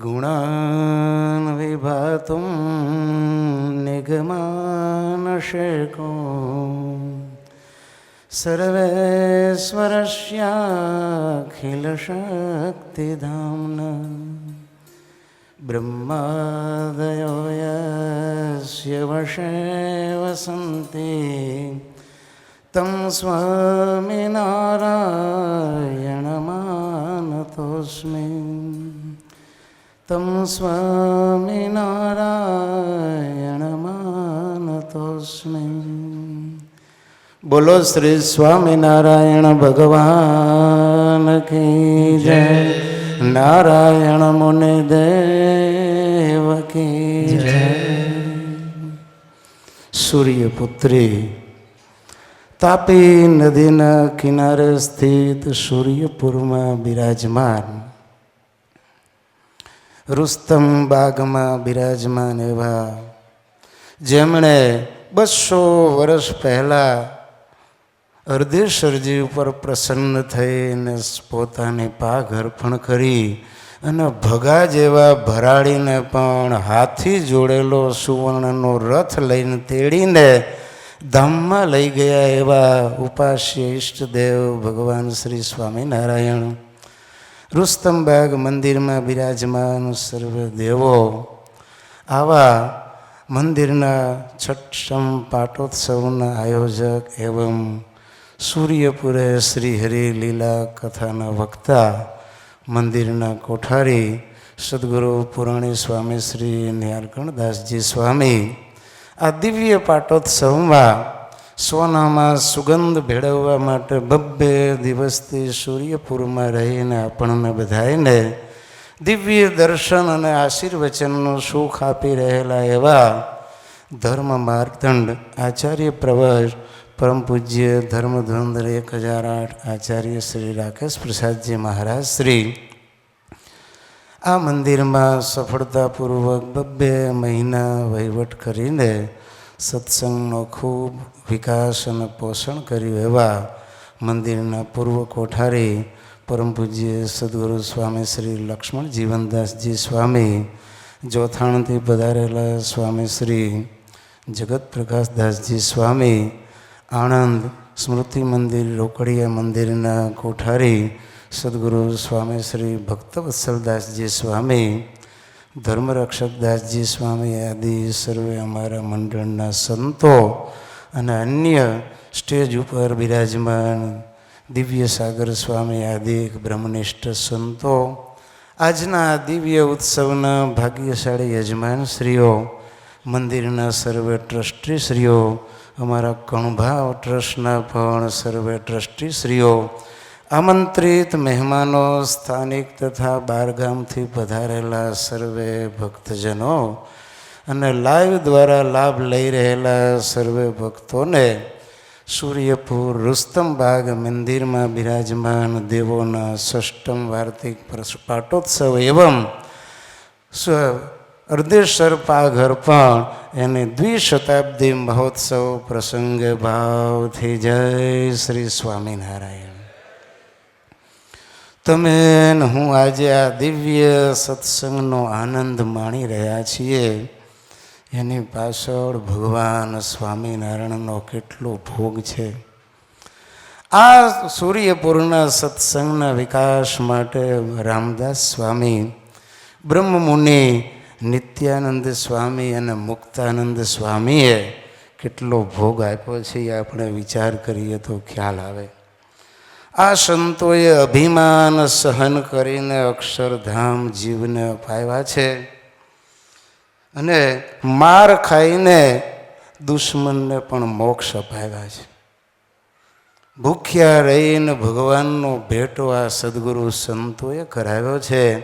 गुणान् विभातुं निगमानशेको सर्वेश्वरस्याखिलशक्तिधाम्ना ब्रह्मादयो यस्य वशे वसन्ति तं स्वामिनारायणमानतोऽस्मि तं સ્વામિનારાયણમાનતોસ્મિ બોલો શ્રી સ્વામિનારાયણ ભગવાન કી જય. નારાયણ મુનિ દેવ કી જય. સૂર્યપુત્રી તાપી નદીના કિનારે સ્થિત સૂર્યપુરમાં બિરાજમાન રુસ્તમ બાગમાં બિરાજમાન એવા. જેમણે બસો વર્ષ પહેલાં અર્ધેશ્વરજી ઉપર પ્રસન્ન થઈને પોતાની પાઘ અર્પણ કરી અને ભગા જેવા ભરાડીને પણ હાથી જોડેલો સુવર્ણનો રથ લઈને તેડીને ધામમાં લઈ ગયા એવા ઉપાસ્ય ઈષ્ટદેવ ભગવાન શ્રી સ્વામિનારાયણ. રુસ્તમબાગ મંદિરમાં બિરાજમાન સર્વ દેવો. આવા મંદિરના છઠ્ઠમ પાટોત્સવના આયોજક એવં સૂર્યપુરે શ્રી હરિ લીલા કથાના વક્તા, મંદિરના કોઠારી, સદગુરુ પુરાણી સ્વામી શ્રી નિહાલકણદાસજી સ્વામી. આ દિવ્ય પાટોત્સવમાં સોનામાં સુગંધ ભેળવવા માટે બબ્બે દિવસથી સૂર્યપુરમાં રહીને આપણને બધાઈને દિવ્ય દર્શન અને આશીર્વચનનું સુખ આપી રહેલા એવા ધર્મ માર્ગદંડ આચાર્ય પ્રવાસ પરમ પૂજ્ય ધર્મધ્વંદર એક હજાર આઠ આચાર્ય શ્રી રાકેશ પ્રસાદજી મહારાજ શ્રી આ મંદિરમાં સફળતાપૂર્વક બબ્બે મહિના વહીવટ કરીને સત્સંગનો ખૂબ વિકાસ અને પોષણ કર્યું એવા મંદિરના પૂર્વ કોઠારી પરમ પૂજ્ય સદગુરુ સ્વામી શ્રી લક્ષ્મણ જીવનદાસજી સ્વામી, જોથાણથી પધારેલા સ્વામી શ્રી જગત પ્રકાશદાસજી સ્વામી, આણંદ સ્મૃતિ મંદિર, રોકડિયા મંદિરના કોઠારી સદગુરુ સ્વામી શ્રી ભક્તવત્સલદાસજી સ્વામી ધર્મરક્ષકદાસજી સ્વામી આદિ સર્વે અમારા મંડળના સંતો અને અન્ય સ્ટેજ ઉપર બિરાજમાન દિવ્ય સાગર સ્વામી આદિ બ્રહ્મનિષ્ઠ સંતો. આજના દિવ્ય ઉત્સવના ભાગ્યશાળી યજમાનશ્રીઓ, મંદિરના સર્વે ટ્રસ્ટીશ્રીઓ, અમારા કણભાવ ટ્રસ્ટના પણ સર્વે ટ્રસ્ટીશ્રીઓ આમંત્રિત મહેમાનો, સ્થાનિક તથા બારગામથી પધારેલા સર્વે ભક્તજનો અને લાઈવ દ્વારા લાભ લઈ રહેલા સર્વે ભક્તોને સૂર્યપુર રુસ્તમબાગ મંદિરમાં બિરાજમાન દેવોના ષષ્ટમ વાર્ષિક પાટોત્સવ એવં અર્ધેશ્વર પાઘર પણ એને દ્વિશતાબ્દી મહોત્સવ પ્રસંગે ભાવથી જય શ્રી સ્વામિનારાયણ. તમે હું આજે આ દિવ્ય સત્સંગનો આનંદ માણી રહ્યા છીએ. એની પાછળ ભગવાન સ્વામિનારાયણનો કેટલો ભોગ છે. આ સૂર્યપુરના સત્સંગના વિકાસ માટે રામદાસ સ્વામી બ્રહ્મમુનિ નિત્યાનંદ સ્વામી અને મુક્તાનંદ સ્વામીએ કેટલો ભોગ આપ્યો છે એ આપણે વિચાર કરીએ તો ખ્યાલ આવે. આ સંતોએ અભિમાન સહન કરીને અક્ષરધામ જીવને અપાવ્યા છે. અને માર ખાઈને દુશ્મનને પણ મોક્ષ અપાવ્યા છે. ભૂખ્યા રહીને ભગવાનનો ભેટો આ સદગુરુ સંતોએ કરાવ્યો છે.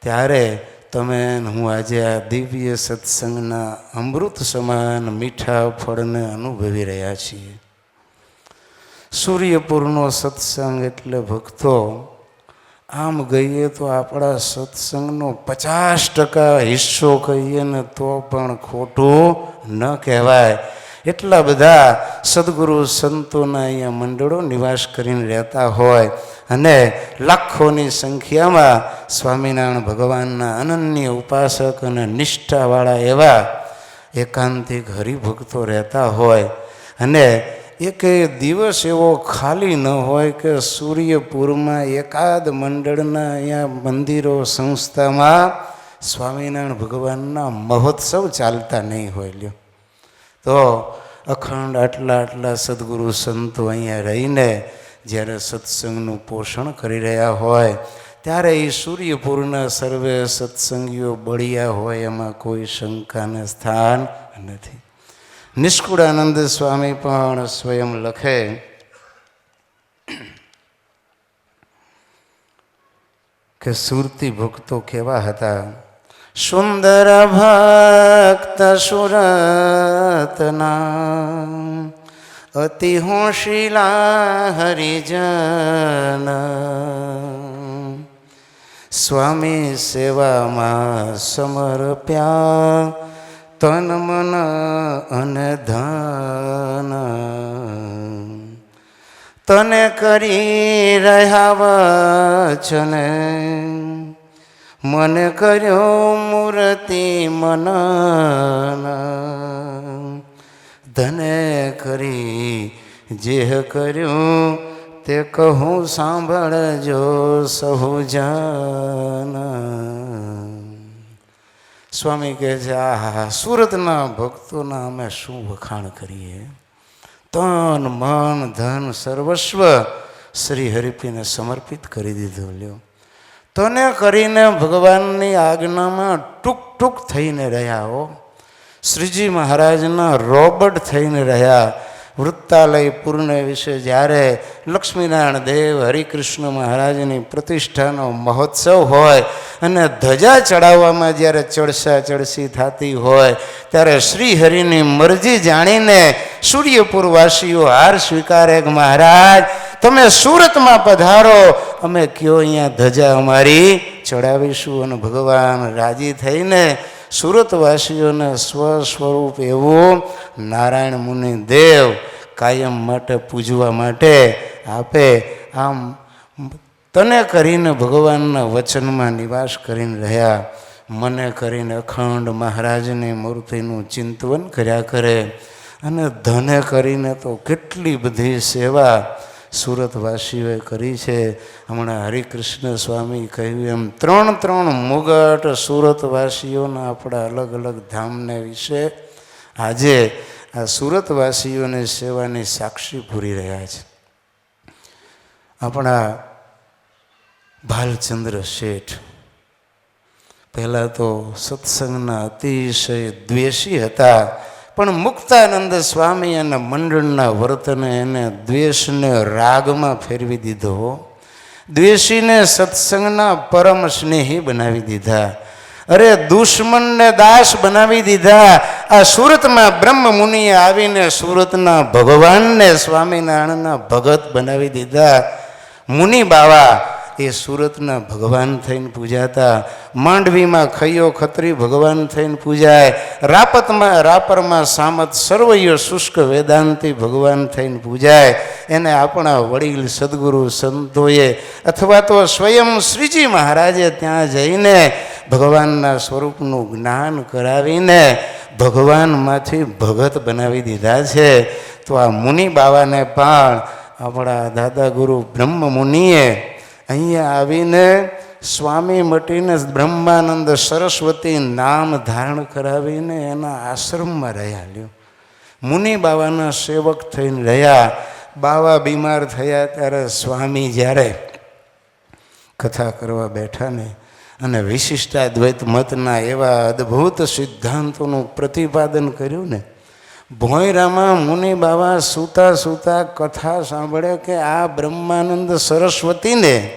ત્યારે તમે હું આજે આ દિવ્ય સત્સંગના અમૃત સમાન મીઠા ફળને અનુભવી રહ્યા છીએ. સૂર્યપુરનો સત્સંગ એટલે ભક્તો, આમ ગઈએ તો આપણા સત્સંગનો પચાસ ટકા હિસ્સો કહીએ ને તો પણ ખોટું ન કહેવાય. એટલા બધા સદગુરુ સંતોના અહીંયા મંડળો નિવાસ કરીને રહેતા હોય અને લાખોની સંખ્યામાં સ્વામિનારાયણ ભગવાનના અનન્ય ઉપાસક અને નિષ્ઠાવાળા એવા એકાંતિક હરિભક્તો રહેતા હોય. અને એક દિવસ એવો ખાલી ન હોય કે સૂર્યપુરમાં એકાદ મંડળના અહીંયા મંદિરો, સંસ્થામાં સ્વામિનારાયણ ભગવાનના મહોત્સવ ચાલતા નહીં હોય લ્યો. તો અખંડ આટલા આટલા સદગુરુ સંતો અહીંયા રહીને જ્યારે સત્સંગનું પોષણ કરી રહ્યા હોય, ત્યારે એ સૂર્યપુરના સર્વે સત્સંગીઓ બળિયા હોય એમાં કોઈ શંકાને સ્થાન નથી. નિષ્કુળાનંદ સ્વામી પણ સ્વયં લખે, કે સુરતી ભક્તો કેવા હતા? સુંદર ભક્ત સુરતના, અતિ હોશિલા હરિજન સ્વામી સેવામાં સમર્પ્યા તન મન અને ધન. તને કરી રહ્યા વચને. મને કર્યો મૂર્તિ મન ધને કરી જે કર્યું તે કહું સાંભળજો સહુ જન સ્વામી કહે છે આ સુરતના ભક્તોના અમે શું વખાણ કરીએ? તન, મન, ધન, સર્વસ્વ શ્રી હરિપીને સમર્પિત કરી દીધું, લ્યો. તને કરીને ભગવાનની આજ્ઞામાં ટૂંક ટૂંક થઈને રહ્યા હો. શ્રીજી મહારાજના રોબર્ટ થઈને રહ્યા. વૃત્તાલય પૂર્ણ વિશે જ્યારે લક્ષ્મીનારાયણ દેવ હરિકૃષ્ણ મહારાજની પ્રતિષ્ઠાનો મહોત્સવ હોય અને ધજા ચડાવવામાં જ્યારે ચડસા ચડસી થતી હોય, ત્યારે શ્રી હરિની મરજી જાણીને સૂર્યપુરવાસીઓ હાર સ્વીકારે મહારાજ, તમે સુરતમાં પધારો, અમે કયો અહીંયા ધજા અમારી ચડાવીશું અને ભગવાન રાજી થઈને સુરતવાસીઓને સ્વ સ્વરૂપ એવું નારાયણ મુનિ દેવ કાયમ માટે પૂજવા માટે આપે. આમ તને કરીને ભગવાનના વચનમાં નિવાસ કરીને રહ્યા. મને કરીને અખંડ મહારાજની મૂર્તિનું ચિંતવન કર્યા કરે. અને ધને કરીને તો કેટલી બધી સેવા સુરતવાસીઓએ કરી છે. હમણાં હરિકૃષ્ણ સ્વામી કહ્યું એમ, ત્રણ ત્રણ મુગટ સુરતવાસીઓના આપણા અલગ અલગ ધામને વિશે આજે આ સુરતવાસીઓને સેવાની સાક્ષી પૂરી રહ્યા છે. આપણા ભાલચંદ્ર શેઠ, પહેલાં તો સત્સંગના અતિશય દ્વેષી હતા. પણ મુક્તાનંદ સ્વામી અને મંડળના વર્તને એને દ્વેષને રાગમાં ફેરવી દીધો. દ્વેષીને સત્સંગના પરમ સ્નેહી બનાવી દીધા. અરે દુશ્મનને દાસ બનાવી દીધા. આ સુરતમાં બ્રહ્મ મુનિએ આવીને સુરતના ભગવાનને સ્વામિનારાયણના ભગત બનાવી દીધા. મુનિ બાવા એ સુરતના ભગવાન થઈને પૂજાતા, માંડવીમાં ખૈયો ખત્રી ભગવાન થઈને પૂજાય, રાપતમાં, રાપરમાં સામત સર્વૈયો શુષ્ક વેદાંતિ ભગવાન થઈને પૂજાય, એને આપણા વડીલ સદગુરુ સંતોએ અથવા તો સ્વયં શ્રીજી મહારાજે ત્યાં જઈને ભગવાનના સ્વરૂપનું જ્ઞાન કરાવીને ભગવાનમાંથી ભગત બનાવી દીધા છે. તો આ મુનિ બાવાને પણ આપણા દાદા ગુરુ બ્રહ્મ મુનિએ અહીંયા આવીને સ્વામી મટીને બ્રહ્માનંદ સરસ્વતી નામ ધારણ કરાવીને એના આશ્રમમાં રહ્યા લ્યો. મુનિ બાવાના સેવક થઈને રહ્યા. બાવા બીમાર થયા ત્યારે સ્વામી જ્યારે કથા કરવા બેઠા ને અને વિશિષ્ટાદ્વૈત મતના એવા અદ્ભુત સિદ્ધાંતોનું પ્રતિપાદન કર્યું ને ભોંયરામાં મુનિ બાબા સૂતા સૂતા કથા સાંભળે કે આ બ્રહ્માનંદ સરસ્વતીને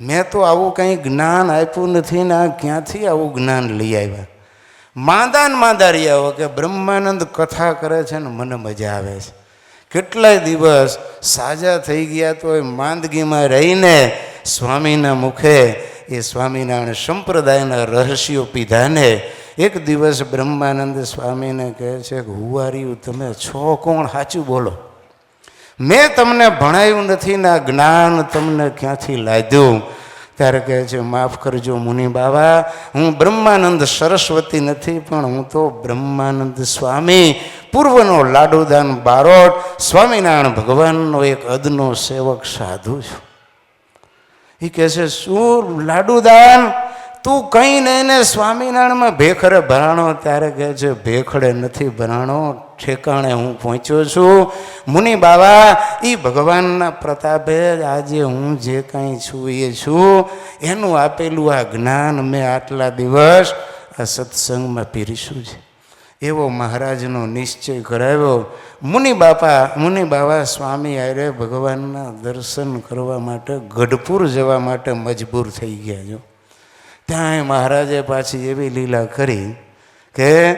મેં તો આવું કંઈ જ્ઞાન આપ્યું નથી ને આ ક્યાંથી આવું જ્ઞાન લઈ આવ્યા? માંદાન માંદા રહ્યા હો કે બ્રહ્માનંદ કથા કરે છે ને મને મજા આવે છે. કેટલાય દિવસ સાજા થઈ ગયા તો એ માંદગીમાં રહીને સ્વામીના મુખે એ સ્વામિનારાયણ સંપ્રદાયના રહસ્યો પીધાને એક દિવસ બ્રહ્માનંદ સ્વામીને કહે છે કે હુવારિયું તમે છો કોણ? સાચું બોલો. મેં તમને ભણાયું નથી, ને આ જ્ઞાન તમને ક્યાંથી લાદ્યું? ત્યારે કહે છે, માફ કરજો મુનિ બાબા હું બ્રહ્માનંદ સરસ્વતી નથી, પણ હું તો બ્રહ્માનંદ સ્વામી, પૂર્વનો લાડુદાન બારોટ, સ્વામિનારાયણ ભગવાનનો એક અદનો સેવક સાધુ છું. એ કહે છે, શું લાડુદાન? તું કઈ નહીં ને સ્વામિનારાયણમાં ભેખરે ભરાણો ત્યારે કહે છે, ભેખડે નથી ભરાણો, ઠેકાણે હું પહોંચ્યો છું. મુનિ બાબા એ ભગવાનના પ્રતાપે આજે હું જે કાંઈ છું એ છું. એનું આપેલું આ જ્ઞાન મેં આટલા દિવસ આ સત્સંગમાં પીરીશું છે. એવો મહારાજનો નિશ્ચય કરાવ્યો. મુનિ બાપા, મુનિ બાબા સ્વામી આરે ભગવાનના દર્શન કરવા માટે ગઢપુર જવા માટે મજબૂર થઈ ગયા જો. ત્યાં મહારાજે પાછી એવી લીલા કરી કે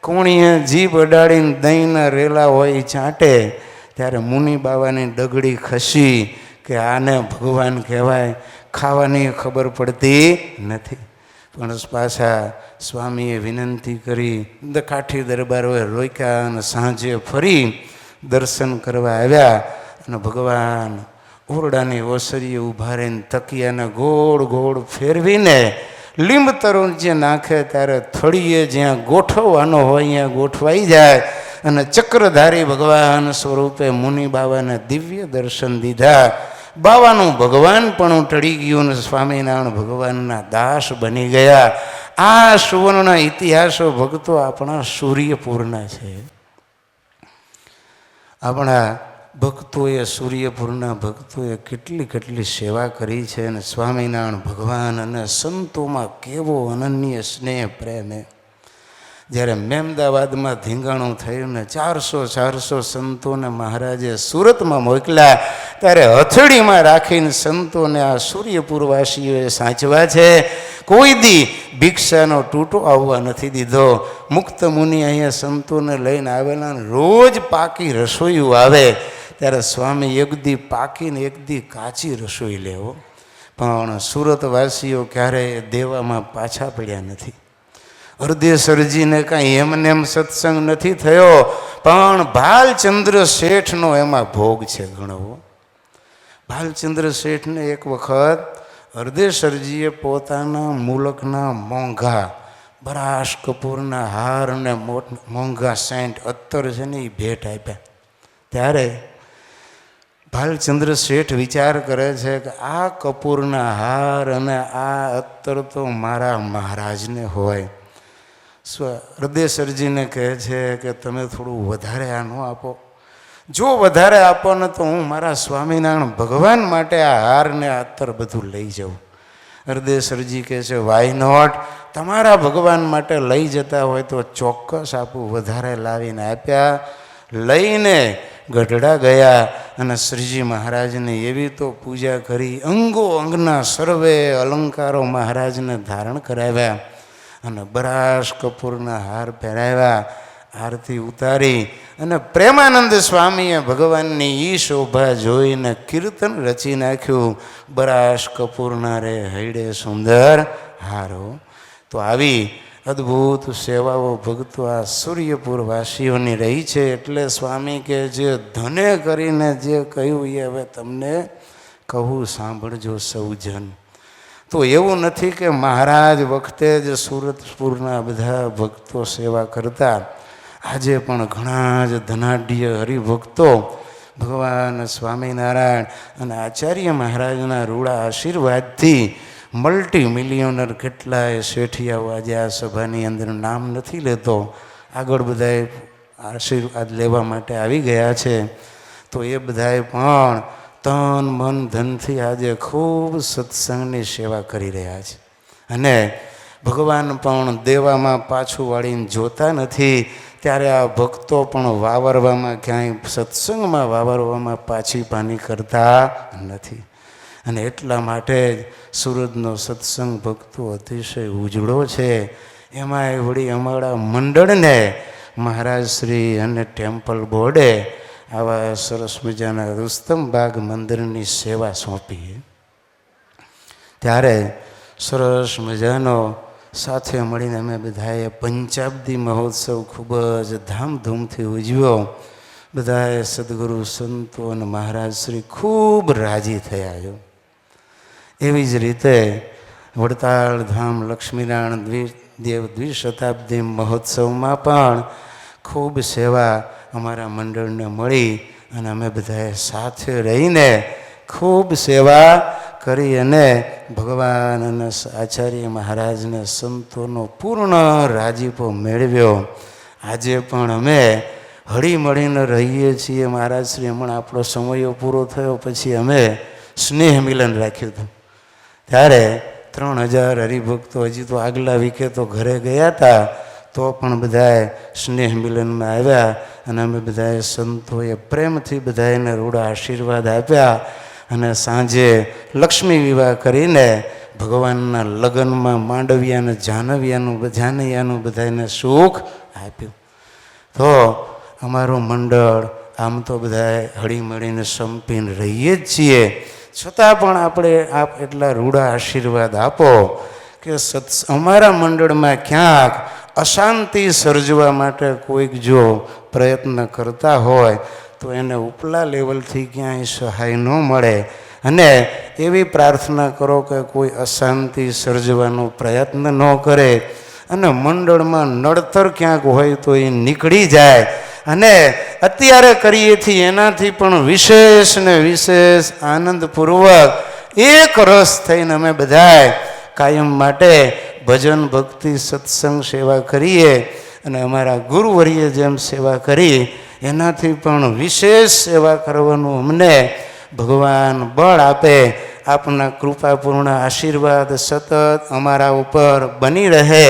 કોણીએ જીભ અડાડીને દહીંના રેલા હોય ચાટે ત્યારે મુનિ બાવાની ડગડી ખસી કે આને ભગવાન કહેવાય. ખાવાની ખબર પડતી નથી. પણ પાછા સ્વામીએ વિનંતી કરી કાઠી દરબારોએ રોક્યા અને સાંજે ફરી દર્શન કરવા આવ્યા અને ભગવાન ઓરડાની ઓસરીએ ઊભા રહીને તકિયાને ગોળ ગોળ ફેરવીને લીંબ તરુણ જે નાખે ત્યારે થળીએ જ્યાં ગોઠવવાનો હોય ત્યાં ગોઠવાઈ જાય અને ચક્રધારી ભગવાન સ્વરૂપે મુનિ બાબાને દિવ્ય દર્શન દીધા. બાવાનું ભગવાન પણ ટળી ગયું અને સ્વામિનારાયણ ભગવાનના દાસ બની ગયા. આ સુવર્ણ ઇતિહાસો ભક્તો આપણા સૂર્યપૂર્ણ છે. આપણા ભક્તોએ સૂર્યપુરના ભક્તોએ કેટલી કેટલી સેવા કરી છે અને સ્વામિનારાયણ ભગવાન અને સંતોમાં કેવો અનન્ય સ્નેહ, પ્રેમે જ્યારે મેમદાવાદમાં ધીંગાણું થયું ને ચારસો ચારસો સંતોને મહારાજે સુરતમાં મોકલ્યા, ત્યારે હથેળીમાં રાખીને સંતોને આ સૂર્યપુરવાસીઓએ સાચવા છે. કોઈ દી ભિક્ષાનો તૂટો આવવા નથી દીધો. મુક્ત મુનિ અહીંયા સંતોને લઈને આવેલા રોજ પાકી રસોઈયું આવે. ત્યારે સ્વામી એક દી પાકીને એકદી કાચી રસોઈ લેવો. પણ સુરતવાસીઓ ક્યારેય દેવામાં પાછા પડ્યા નથી. હરદેસરજીને કાંઈ એમને એમ સત્સંગ નથી થયો. પણ ભાલચંદ્ર શેઠનો એમાં ભોગ છે ઘણો ભાલચંદ્ર શેઠને એક વખત હરદેસરજીએ પોતાના મુલકના મોંઘા, બરાશ કપૂરના હાર અને મોંઘા સેન્ટ અત્તર છે ને એ ભેટ આપ્યા. ત્યારે ભાલચંદ્ર શેઠ વિચાર કરે છે કે આ કપૂરના હાર અને આ અત્તર તો મારા મહારાજને હોય. સ્વ હૃદયસરજીને કહે છે કે તમે થોડું વધારે આ ન આપો. જો વધારે આપો ને તો હું મારા સ્વામિનારાયણ ભગવાન માટે આ હાર ને અત્તર બધું લઈ જાઉં. હૃદયસરજી કહે છે વાય નોટ તમારા ભગવાન માટે લઈ જતા હોય તો ચોક્કસ આપું, વધારે લાવીને આપ્યા. લઈને ગઢડા ગયા અને શ્રીજી મહારાજને એવી તો પૂજા કરી, અંગો અંગના સર્વે અલંકારો મહારાજને ધારણ કરાવ્યા અને બરાશ કપૂરના હાર પહેરાવ્યા, આરતી ઉતારી અને પ્રેમાનંદ સ્વામીએ ભગવાનની ઈ શોભા જોઈને કીર્તન રચી નાખ્યું, બરાશ કપૂરના રે હૈડે સુંદર હારો. તો આવી અદ્ભુત સેવાઓ ભક્તો આ સૂર્યપુર વાસીઓની રહી છે. એટલે સ્વામી કે જે ધને કરીને જે કહ્યું એ હવે તમને કહું, સાંભળજો સૌજન. તો એવું નથી કે મહારાજ વખતે જ સુરતપુરના બધા ભક્તો સેવા કરતા. આજે પણ ઘણા જ ધનાઢ્ય હરિભક્તો ભગવાન સ્વામિનારાયણ અને આચાર્ય મહારાજના રૂડા આશીર્વાદથી મલ્ટી મિલિયનર કેટલાય શેઠિયાઓ આજે આ સભાની અંદર નામ નથી લેતો. આગળ બધાએ આશીર્વાદ લેવા માટે આવી ગયા છે. તો એ બધાએ પણ તન મન ધનથી આજે ખૂબ સત્સંગની સેવા કરી રહ્યા છે. અને ભગવાન પણ દેવામાં પાછું વાળીને જોતા નથી. ત્યારે આ ભક્તો પણ વાવરવામાં, ક્યાંય સત્સંગમાં વાવરવામાં પાછી પાની કરતા નથી. અને એટલા માટે જ સુરતનો સત્સંગ ભક્તો અતિશય ઉજળો છે. એમાં વળી અમારા મંડળને મહારાજ શ્રી અને ટેમ્પલ બોર્ડે આવા સરસ મજાના રુસ્તમ બાગ મંદિરની સેવા સોંપી. ત્યારે સરસ મજાનો સાથે મળીને અમે બધાએ પંચાબ્દી મહોત્સવ ખૂબ જ ધામધૂમથી ઉજવ્યો. બધાએ સદગુરુ, સંતો અને મહારાજ શ્રી ખૂબ રાજી થયા. એવી જ રીતે વડતાળ ધામ, લક્ષ્મીનારાયણ દ્વિ, દેવ દ્વિશતાબ્દી મહોત્સવમાં પણ ખૂબ સેવા અમારા મંડળને મળી અને અમે બધાએ સાથે રહીને ખૂબ સેવા કરી અને ભગવાન અને આચાર્ય મહારાજને સંતોનો પૂર્ણ રાજીપો મેળવ્યો. આજે પણ અમે હળી મળીને રહીએ છીએ મહારાજ, શ્રી હમણાં આપણો સમયો પૂરો થયો, પછી અમે સ્નેહ મિલન રાખ્યું હતું. ત્યારે ત્રણ હજાર હરિભક્તો હજી તો આગલા વીકે તો ઘરે ગયા હતા, તો પણ બધાએ સ્નેહ મિલનમાં આવ્યા અને અમે બધાએ સંતોએ પ્રેમથી બધાને રૂડા આશીર્વાદ આપ્યા અને સાંજે લક્ષ્મી વિવાહ કરીને ભગવાનના લગ્નમાં માંડવિયાને જાનવિયાનું જાનૈયાનું બધાને સુખ આપ્યું. તો અમારું મંડળ આમ તો બધાએ હળી મળીને સંપીને રહીએ જ છીએ. છતાં પણ આપણે આપ એટલા રૂડા આશીર્વાદ આપો કે અમારા મંડળમાં ક્યાંક અશાંતિ સર્જવા માટે કોઈક જો પ્રયત્ન કરતા હોય, તો એને ઉપલા લેવલથી ક્યાંય સહાય ન મળે. અને એવી પ્રાર્થના કરો કે કોઈ અશાંતિ સર્જવાનો પ્રયત્ન ન કરે. અને મંડળમાં નડતર ક્યાંક હોય તો એ નીકળી જાય. અને અત્યારે કરીએ છીએ એનાથી પણ વિશેષ ને વિશેષ આનંદપૂર્વક એક રસ થઈને અમે બધાએ કાયમ માટે ભજન, ભક્તિ, સત્સંગ સેવા કરીએ અને અમારા ગુરુવરીએ જેમ સેવા કરી, એનાથી પણ વિશેષ સેવા કરવાનું અમને ભગવાન બળ આપે. આપના કૃપાપૂર્ણ આશીર્વાદ સતત અમારા ઉપર બની રહે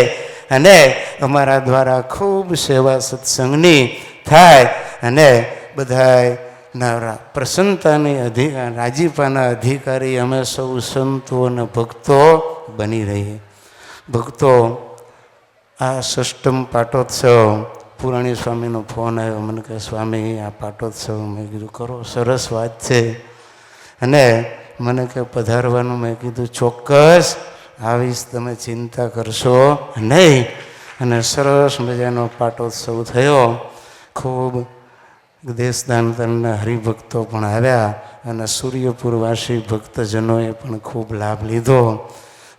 અને અમારા દ્વારા ખૂબ સેવા સત્સંગની થાય અને બધાય ના પ્રસન્નતાની અધિ, રાજીપાના અધિકારી અમે સૌ સંતો અને ભક્તો બની રહીએ. ભક્તો, આ ષષ્ટમ પાટોત્સવ, પુરાણી સ્વામીનો ફોન આવ્યો, મને કે સ્વામી, આ પાટોત્સવ મેં કીધું, કરો, સરસ વાત છે. અને મને કે પધારવાનું મેં કીધું, ચોક્કસ આવીશ, તમે ચિંતા કરશો નહીં. અને સરસ મજાનો પાટોત્સવ થયો. ખૂબ દેશદાંતરના હરિભક્તો પણ આવ્યા અને સૂર્યપુરવાસી ભક્તજનોએ પણ ખૂબ લાભ લીધો.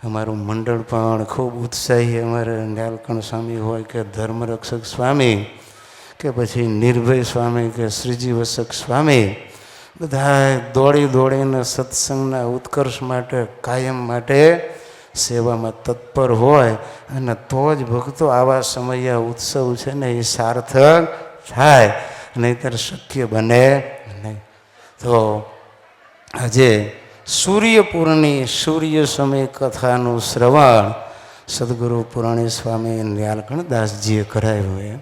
અમારું મંડળ પણ ખૂબ ઉત્સાહી, અમારે ન્યાલકણ સ્વામી હોય કે ધર્મરક્ષક સ્વામી કે પછી નિર્ભય સ્વામી કે શ્રીજીવસક સ્વામી બધા દોડી દોડીને સત્સંગના ઉત્કર્ષ માટે, કાયમ માટે સેવામાં તત્પર હોય અને તો જ ભક્તો આવા સમયે ઉત્સવ છે ને એ સાર્થક થાય, નહીતર શક્ય બને નહીં. તો આજે સૂર્યપુરની સૂર્ય સમય કથાનું શ્રવણ સદગુરુ પુરાણી સ્વામી નિયાલકણદાસજીએ કરાવ્યું એમ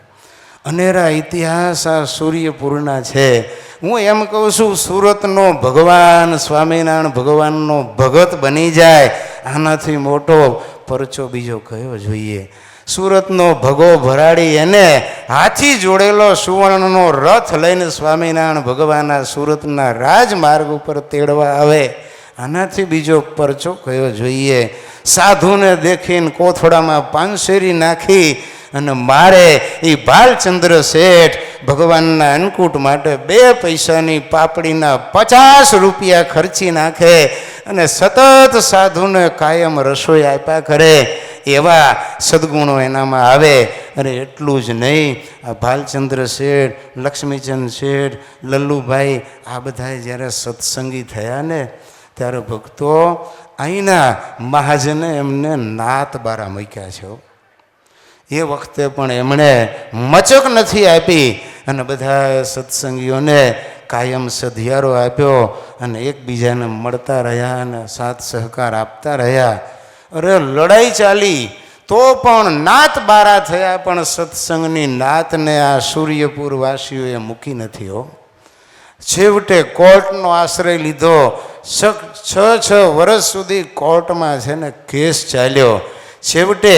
અનેરા ઇતિહાસ આ સૂર્યપુરના છે. હું એમ કહું છું, સુરતનો ભગવાન, સ્વામિનારાયણ ભગવાનનો ભગત બની જાય, આનાથી મોટો પરચો બીજો કયો જોઈએ? સુરતનો ભગો ભરાડી એને હાથી જોડેલો સુવર્ણનો રથ લઈને સ્વામિનારાયણ ભગવાનના સુરતના રાજમાર્ગ ઉપર તેડવા આવે. આનાથી બીજો પરચો કયો જોઈએ? સાધુને દેખીને કોથળામાં પાંસેરી નાખી અને મારે એ ભાલચંદ્ર શેઠ ભગવાનના અન્નકૂટ માટે બે પૈસાની પાપડીના પચાસ રૂપિયા ખર્ચી નાખે અને સતત સાધુને કાયમ રસોઈ આપ્યા કરે. એવા સદગુણો એનામાં આવે અને એટલું જ નહીં. આ ભાલચંદ્ર શેઠ, લક્ષ્મીચંદ શેઠ, લલ્લુભાઈ, આ બધાએ જ્યારે સત્સંગી થયા ને, ત્યારે ભક્તો અહીંના મહાજને એમને નાત બારા મૂક્યા છે એ વખતે પણ એમણે મચક નથી આપી અને બધા સત્સંગીઓને કાયમ સધિયારો આપ્યો અને એકબીજાને મળતા રહ્યા અને સાથ સહકાર આપતા રહ્યા. અરે લડાઈ ચાલી, તો પણ નાત બારા થયા, પણ સત્સંગની નાતને આ સૂર્યપુર વાસીઓએ મૂકી નથી હો. છેવટે કોર્ટનો આશ્રય લીધો. છ છ વર્ષ સુધી કોર્ટમાં છે ને કેસ ચાલ્યો. છેવટે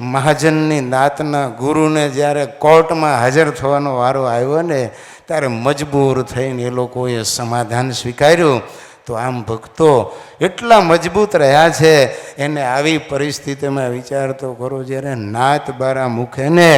મહાજનની નાતના ગુરુને જ્યારે કોર્ટમાં હાજર થવાનો વારો આવ્યો ને, ત્યારે મજબૂર થઈને એ લોકોએ સમાધાન સ્વીકાર્યું. તો આમ ભક્તો એટલા મજબૂત રહ્યા છે, એને આવી પરિસ્થિતિમાં વિચારતો કરો જ્યારે નાત બારા મૂકે ને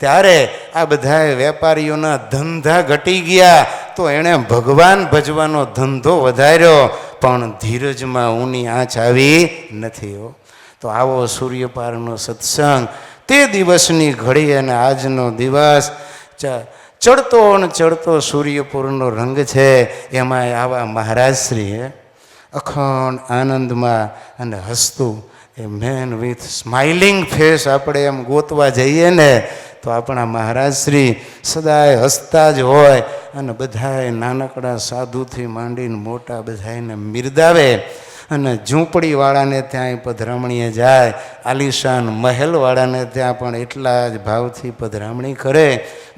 ત્યારે આ બધાએ વેપારીઓના ધંધા ઘટી ગયા તો એણે ભગવાન ભજવાનો ધંધો વધાર્યો, પણ ધીરજમાં ઊની આંચ આવી નથી હો. તો આવો સૂર્યપારનો સત્સંગ તે દિવસની ઘડી અને આજનો દિવસ ચડતો અને ચડતો સૂર્યપુરનો રંગ છે, એમાં આવા મહારાજશ્રીએ અખંડ આનંદમાં અને હસતું a man with smiling face આપણે એમ ગોતવા જઈએ ને, તો આપણા મહારાજશ્રી સદાય હસતા જ હોય અને બધાએ નાનકડા સાધુથી માંડીને મોટા બધાએને મિરદાવે. અને ઝૂંપડીવાળાને ત્યાં પધરામણીએ જાય, આલિશાન મહેલવાળાને ત્યાં પણ એટલા જ ભાવથી પધરામણી કરે.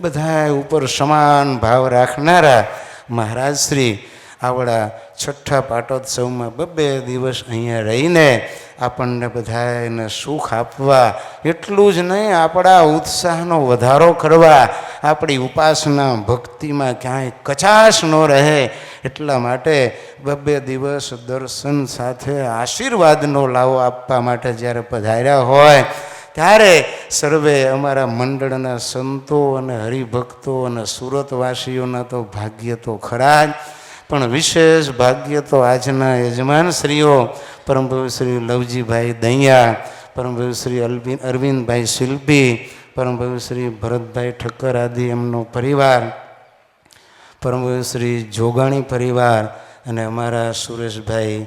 બધા ઉપર સમાન ભાવ રાખનારા મહારાજ શ્રી આવડા છઠ્ઠા પાટોત્સવમાં બબ્બે દિવસ અહીંયા રહીને આપણને બધાને સુખ આપવા, એટલું જ નહીં, આપણા ઉત્સાહનો વધારો કરવા, આપણી ઉપાસના ભક્તિમાં ક્યાંય કચાશ ન રહે એટલા માટે બબ્બે દિવસ દર્શન સાથે આશીર્વાદનો લાવો આપવા માટે જ્યારે પધાર્યા હોય, ત્યારે સર્વે અમારા મંડળના સંતો અને હરિભક્તો અને સુરતવાસીઓના તો ભાગ્ય તો ખરા જ. પણ વિશેષ ભાગ્ય તો આજના યજમાન શ્રીઓ પરમભવ શ્રી લવજીભાઈ દૈયા પરમભવ શ્રી અરવિંદ અરવિંદભાઈ શિલ્પી પરમભવ શ્રી ભરતભાઈ ઠક્કર આદિ એમનો પરિવાર પરમભવ શ્રી જોગાણી પરિવાર અને અમારા સુરેશભાઈ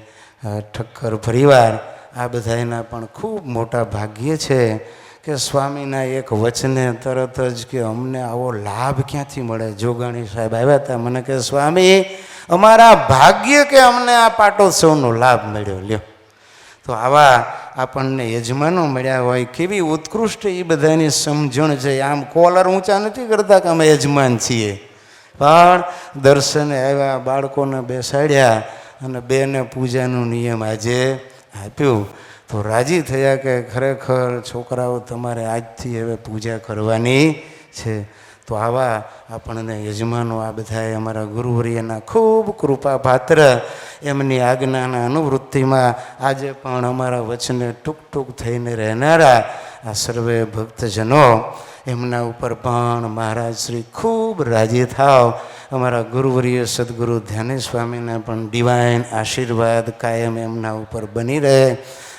ઠક્કર પરિવાર, આ બધાના પણ ખૂબ મોટા ભાગ્ય છે કે સ્વામીના એક વચને તરત જ કે અમને આવો લાભ ક્યાંથી મળે? જોગાણી સાહેબ આવ્યા હતા, મને કે, સ્વામી, અમારા ભાગ્ય કે અમને આ પાટોત્સવનો લાભ મળ્યો, લ્યો. તો આવા આપણને યજમાનો મળ્યા હોય, કેવી ઉત્કૃષ્ટ એ બધાની સમજણ છે. આમ કોલર ઊંચા નથી કરતા કે અમે યજમાન છીએ? પણ દર્શને આવ્યા, બાળકોને બેસાડ્યા અને બેને પૂજાનું નિયમ આજે આપ્યું. તો રાજી થયા કે ખરેખર છોકરાઓ તમારે આજથી હવે પૂજા કરવાની છે. તો આવા આપણને યજમાનો આ બધાએ અમારા ગુરુવર્યના ખૂબ કૃપા પાત્ર એમની આજ્ઞાના અનુવૃત્તિમાં આજે પણ અમારા વચને ટૂંક ટૂંક થઈને રહેનારા આ સર્વે ભક્તજનો એમના ઉપર પણ મહારાજ શ્રી ખૂબ રાજી થાવ. અમારા ગુરુવર્ય સદગુરુ ધ્યાની સ્વામીના પણ ડિવાઇન આશીર્વાદ કાયમ એમના ઉપર બની રહે.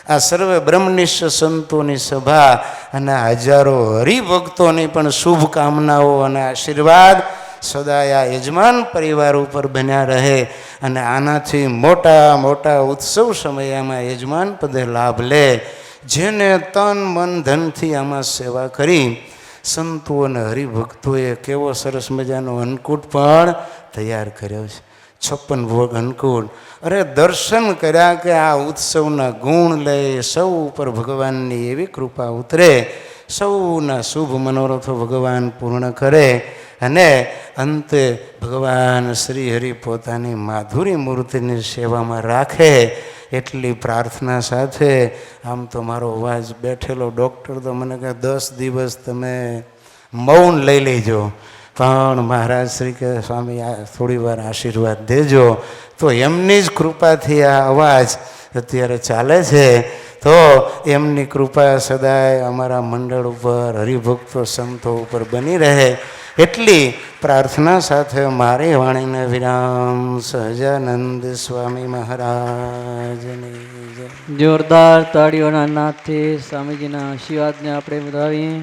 આ સર્વે બ્રહ્મનિષ્ઠ સંતોની સભા અને હજારો હરિભક્તોની પણ શુભકામનાઓ અને આશીર્વાદ સદાય આ યજમાન પરિવાર ઉપર બન્યા રહે અને આનાથી મોટા મોટા ઉત્સવ સમયમાં યજમાન પદે લાભ લે. જેને તન મન ધનથી આમાં સેવા કરી, સંતો અને હરિભક્તોએ કેવો સરસ મજાનો અન્નકૂટ પણ તૈયાર કર્યો છે. છપ્પન ભોગ અન્નકૂટ. અરે દર્શન કર્યા કે આ ઉત્સવના ગુણ લઈ સૌ ઉપર ભગવાનની એવી કૃપા ઉતરે, સૌના શુભ મનોરથો ભગવાન પૂર્ણ કરે અને અંતે ભગવાન શ્રી હરિ પોતાની માધુરી મૂર્તિની સેવામાં રાખે એટલી પ્રાર્થના સાથે આમ તો મારો અવાજ બેઠેલો. ડૉક્ટર તો મને કહે, દસ દિવસ તમે મૌન લઈ લેજો. પણ મહારાજ શ્રી કે સ્વામી, આ થોડી વાર આશીર્વાદ દેજો. તો એમની જ કૃપાથી આ અવાજ અત્યારે ચાલે છે. તો એમની કૃપા સદાય અમારા મંડળ ઉપર, હરિભક્તો સંતો ઉપર બની રહે. એટલી પ્રાર્થના સાથે મારી વાણીને વિરામ, સહજાનંદ સ્વામી મહારાજની જોરદાર તાળીઓના નાથથી સ્વામીજીના આશીર્વાદને આપણે વધાવીએ.